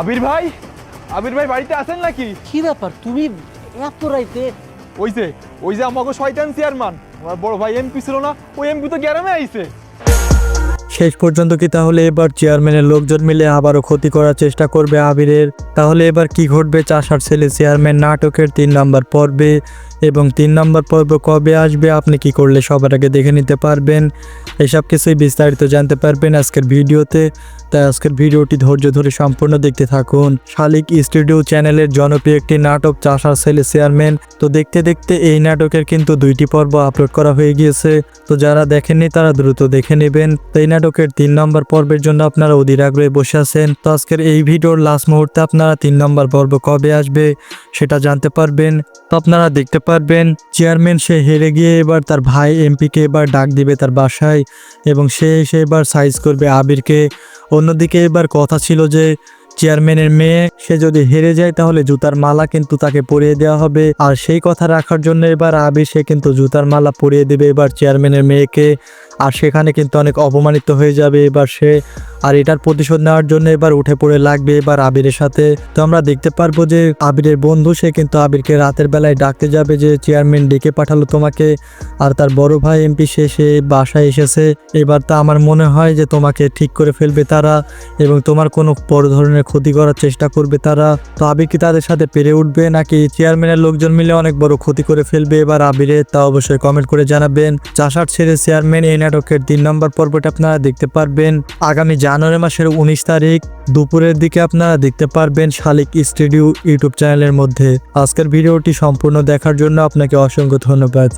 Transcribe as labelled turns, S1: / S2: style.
S1: আবির ভাই? আবির ভাই বাড়িতে আছেন নাকি?
S2: কি ব্যাপার? তুমি এত রাইতে
S1: ওই যে ওই যে আমাকে শয়তান চেয়ারম্যান। আমার বড় ভাই এমপি ছিল না ওই এমপি তো গ্যারামে আইছে।
S3: শেষ পর্যন্ত কি তাহলে এবার চেয়ারম্যানের লোকজন মিলে আবারও ক্ষতি করার চেষ্টা করবে আবিরের? তাহলে এবার কি ঘটবে চাষার ছেলে চেয়ারম্যান নাটকের তিন নম্বর পর্বে? এবং তিন নম্বর পর্ব কবে আসবে? আপনি কি করলে সবার আগে দেখে নিতে পারবেন? এসব কিছুই বিস্তারিত জানতে পারবেন আজকের ভিডিওতে। তাই আজকের ভিডিওটি ধৈর্য ধরে সম্পূর্ণ দেখতে থাকুন। শালিক স্টুডিও চ্যানেলের জনপ্রিয় একটি নাটক চাষার ছেলে চেয়ারম্যান। তো দেখতে দেখতে এই নাটকের কিন্তু দুইটি পর্ব আপলোড করা হয়ে গিয়েছে। তো যারা দেখেননি তারা দ্রুত দেখে নেবেন। তো এই নাটকের তিন নম্বর পর্বের জন্য আপনারা অধীর আগ্রহে বসে আছেন। তো আজকের এই ভিডিওর লাস্ট মুহূর্তে আপনারা তিন নম্বর পর্ব কবে আসবে সেটা জানতে পারবেন। তো আপনারা দেখতে পারবেন, চেয়ারম্যান সে হেরে গিয়ে এবার তার ভাই এমপিকে এবার ডাক দিবে তার বাসায় এবং সে এসে এবার সাইজ করবে আবিরকে। অন্যদিকে এবার কথা ছিল যে, চেয়ারম্যানের মেয়ে, সে যদি হেরে যায় তাহলে জুতার মালা কিন্তু তাকে পরিয়ে দেওয়া হবে। আর সেই কথা রাখার জন্য এবার আবি সে কিন্তু জুতার মালা পরিয়ে দেবে। এবার চেয়ারম্যানের মেয়েকে আর সেখানে কিন্তু অনেক অপমানিত হয়ে যাবে। এবার সে আর এটার প্রতিশোধ নেওয়ার জন্য এবার উঠে পড়ে লাগবে। এবার আবিরের সাথে তো আমরা দেখতে পারব যে আবিরের বন্ধু, সে কিন্তু আবিরকে রাতের বেলায় ডাকতে যাবে যে, চেয়ারম্যান, ডেকে পাঠালো তোমাকে। আর তার বড় ভাই এমপি, সে সে বাসায় এসেছে। এবার তা আমার মনে হয় যে তোমাকে ঠিক করে ফেলবে তারা এবং তোমার কোনো বড় ধরনের ক্ষতি করার চেষ্টা করবে তারা। তো আবির কি তাদের সাথে পেরে উঠবে নাকি চেয়ারম্যানের লোকজন মিলে অনেক বড় ক্ষতি করে ফেলবে? এবার আবিরের তা অবশ্যই কমেন্ট করে জানাবেন। চাষার ছেড়ে চেয়ারম্যান এই নাটকের তিন নম্বর পর্বটা আপনারা দেখতে পারবেন। আগামী জানুয়ারি মাসের উনিশ তারিখ দুপুরের দিকে আপনারা দেখতে পারবেন শালিক স্টুডিও ইউটিউব চ্যানেলের মধ্যে। আজকের ভিডিওটি সম্পূর্ণ দেখার জন্য আপনাকে অসংখ্য ধন্যবাদ।